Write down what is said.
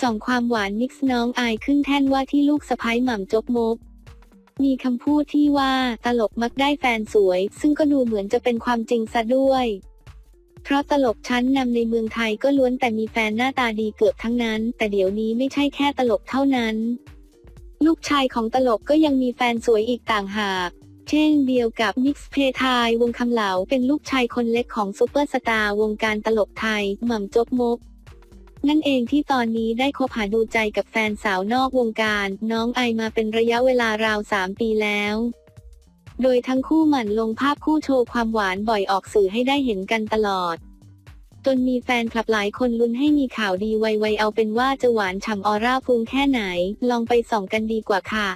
ส่องความหวานมิกซ์น้องอายขึ้นแท่นว่าที่ลูกสะพ้ายหม่ำจกมกมีคำพูดที่ว่าตลกมักได้แฟนสวย ซึ่งก็ดูเหมือนจะเป็นความจริงซะด้วย เพราะตลกชั้นนำในเมืองไทยก็ล้วนแต่มีแฟนหน้าตาดีเกือบทั้งนั้น แต่เดี๋ยวนี้ไม่ใช่แค่ตลกเท่านั้น ลูกชายของตลกก็ยังมีแฟนสวยอีกต่างหากเช่นเดียวกับนิกส์เพทายวงคำเหลาเป็นลูกชายคนเล็กของซูเปอร์สตาร์วงการตลกไทย หม่ำจกมก นั่นเองที่ตอนนี้ได้คบหาดูใจกับแฟนสาวนอกวงการ น้องไอมาเป็นระยะเวลาราว 3 ปีแล้ว โดยทั้งคู่หมั่นลงภาพคู่โชว์ความหวานบ่อยออกสื่อให้ได้เห็นกันตลอด จนมีแฟนคลับหลายคนลุ้นให้มีข่าวดีไวๆเอาเป็นว่าจะหวานฉ่ำออร่าพุ่งแค่ไหน ลองไปส่องกันดีกว่าค่ะ